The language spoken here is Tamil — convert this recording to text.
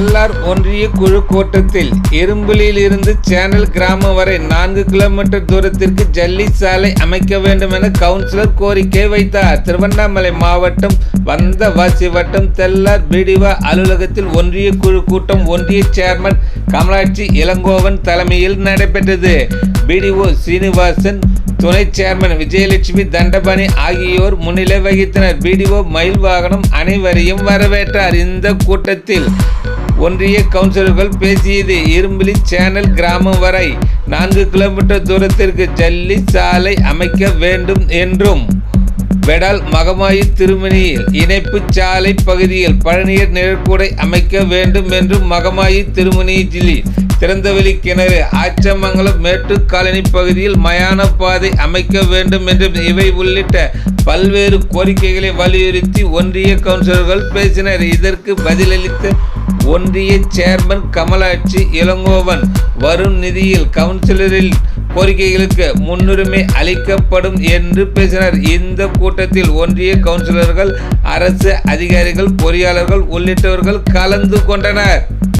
தெல்லார் ஒன்றிய குழு கூட்டத்தில் இரும்புலியில் இருந்து சேனல் கிராமம் வரை நான்கு கிலோமீட்டர் தூரத்திற்கு ஜல்லி சாலை அமைக்க வேண்டும் என கவுன்சிலர் கோரிக்கை வைத்தார். திருவண்ணாமலை மாவட்டம் வந்தவாசி வட்டம் தெல்லார் பிடிவா அலுவலகத்தில் ஒன்றிய குழு கூட்டம் ஒன்றிய சேர்மன் கமலாட்சி இளங்கோவன் தலைமையில் நடைபெற்றது. பிடிஓ சீனிவாசன் துணை சேர்மன் விஜயலட்சுமி தண்டபாணி ஆகியோர் முன்னிலை வகித்தனர். பிடிஓ மயில் வாகனம் அனைவரையும் வரவேற்றார். இந்த கூட்டத்தில் ஒன்றிய கவுன்சிலர்கள் பேசியது இரும்புலி சேனல் கிராமம் வரை நான்கு கிலோமீட்டர் தூரத்திற்கு ஜல்லி சாலை அமைக்க வேண்டும் என்றும் வெடால் மகமாயி திருமணியில் இணைப்பு சாலை பகுதியில் பழனியர் நிழற்கூடை அமைக்க வேண்டும் என்றும் மகமாயி திருமணியில் திறந்தவெளி கிணறு ஆச்சமங்கலம் மேட்டுக் காலனி பகுதியில் மயான பாதை அமைக்க வேண்டும் என்றும் இவை உள்ளிட்ட பல்வேறு கோரிக்கைகளை வலியுறுத்தி ஒன்றிய கவுன்சிலர்கள் பேசினர். இதற்கு பதிலளித்த ஒன்றிய சேர்மன் கமலாட்சி இளங்கோவன் வரும் நிதியில் கவுன்சிலரில் கோரிக்கைகளுக்கு முன்னுரிமை அளிக்கப்படும் என்று பேசினர். இந்த கூட்டத்தில் ஒன்றிய கவுன்சிலர்கள் அரசு அதிகாரிகள் பொறியாளர்கள் உள்ளிட்டவர்கள் கலந்து கொண்டனர்.